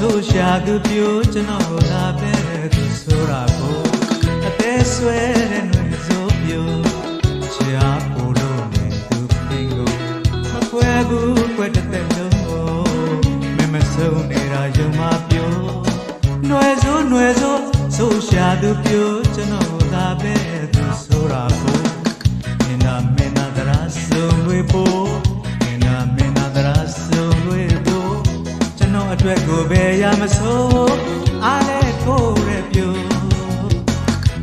ဆိုရှာသူပြိုကျွန်တော်လာပဲသူဆိုတာကိုအသေးဆွဲတဲ့နှွေဆိုပြိုချရာပိုလို့နေသူပြင်ကိုမခွဲဘူးခွဲတဲ့တဲ့လုံးကိုမမဆုံးနေတာယုံမပြိုနှွေဆိုနှွေဆိုဆိုရှာသူပြိုကျွန်တော်လာပဲသူဆိုတာကို ဘယ်ရမစိုးအားလဲထိုးရပြို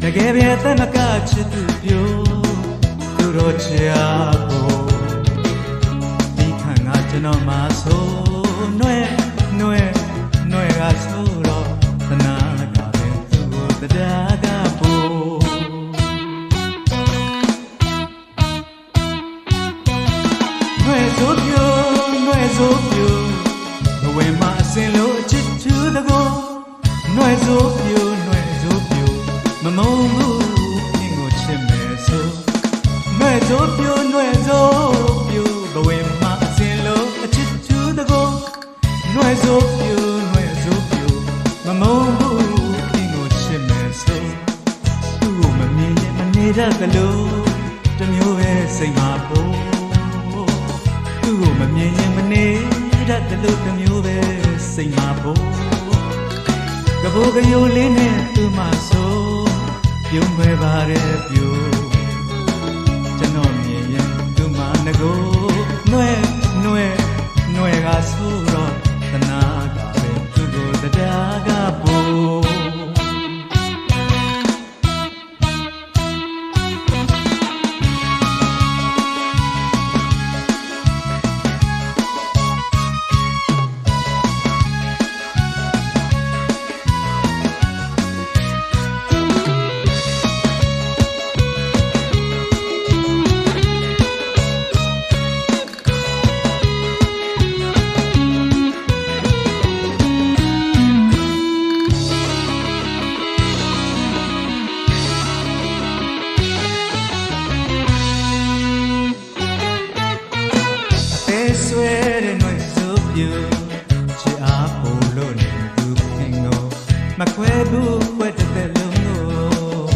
တကယ်ပြည့်သက်မကချစ်သူပြိုသူတို့ချာပေါ်ဒီခံကကျွန်တော်မဆိုးနှွဲနှွဲနှွဲကဆိုးတော့သနာကပဲသူ့ကိုတရားကပေါ်နှွဲဆိုးပြိုနှွဲဆိုးပြို when နှွဲဆိုပြိုနှွဲဆိုပြိုမမုံဘူးခင်ကိုချစ်မယ်ဆိုနှွဲဆိုပြိုနှွဲဆိုပြိုဘဝမှာအစင်လို့အချစ်ထူးတကောနှွဲဆိုပြိုနှွဲဆိုပြိုမမုံဘူးခင်ကိုချစ်မယ်ဆိုသူ့ကိုမမြင်ရင်မနေတတ်ကလို့တစ်မျိုးပဲစိတ်မှာပို့သူ့ကိုမမြင်ရင်မနေတတ်တယ်လို့တစ်မျိုးပဲစိတ်မှာဖို့ ကဘိုးကယိုလေးနဲ့သူ့မဆိုပြုံးခွဲပါတဲ့ပြိုကျွန်တော်မြင်ရင်သူ့မငကို ဆွဲတဲ့နှွေဆိုပြူချစ်အားပို့လို့နေသူခင်ကိုမခွဲဘူးခွဲတဲ့လုံးကို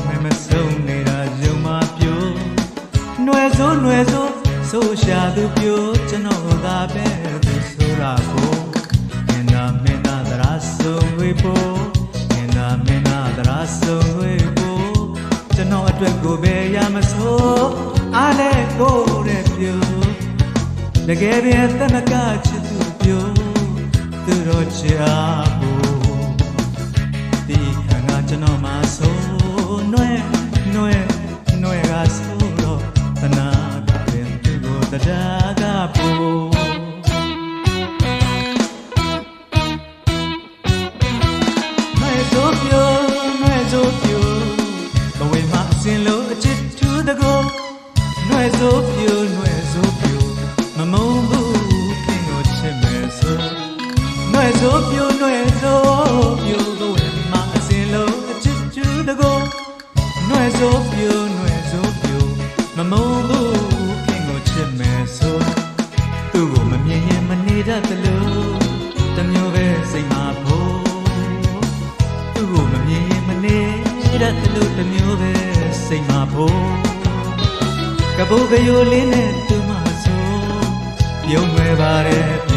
မမဆုံးနေတာယုံမပြူနှွေဆိုနှွေဆိုဆိုရှာသူပြူကျွန်တော်သာပဲသူဆိုတာကိုမင်းနာမင်းနာသရာဆုံးဝေပို့မင်းနာမင်းနာသရာဆုံးဝေပို့ကျွန်တော်အတွက်ကိုပဲရမစိုးအားလဲကိုတဲ့ပြူ တကယ်ပဲသမကချစ်သူပြောသူတို့ချာဖို့ဒီခါကကျွန်တော်မဆိုးနှွဲနှွဲနှွဲကဆိုးတော့တနာကလည်းသူကိုတရားကဖို့နှွဲဆိုးပြောနှွဲဆိုးပြောဘဝမှာအစင်လို့အချစ်ထူးတကောနှွဲဆိုပြို နှွဲဆိုပြိုနှွဲဆိုပြိုဘဝမှာအစင်လုံးအချစ်ချူတကောနှွဲဆိုပြိုနှွဲဆိုပြိုမမုံဘူးခင်ကိုချစ်မယ်ဆိုသူ့ကိုမမြင်ရင်မနေတတ်တယ်လို့တစ်မျိုးပဲစိတ်မှာဖို့သူ့ကိုမမြင်ရင်မနေတတ်တယ်လို့တစ်မျိုးပဲစိတ်မှာဖို့ကပုတ်ကယိုလေးနဲ့သူမဆိုပြုံးွယ်ပါတဲ့ပြို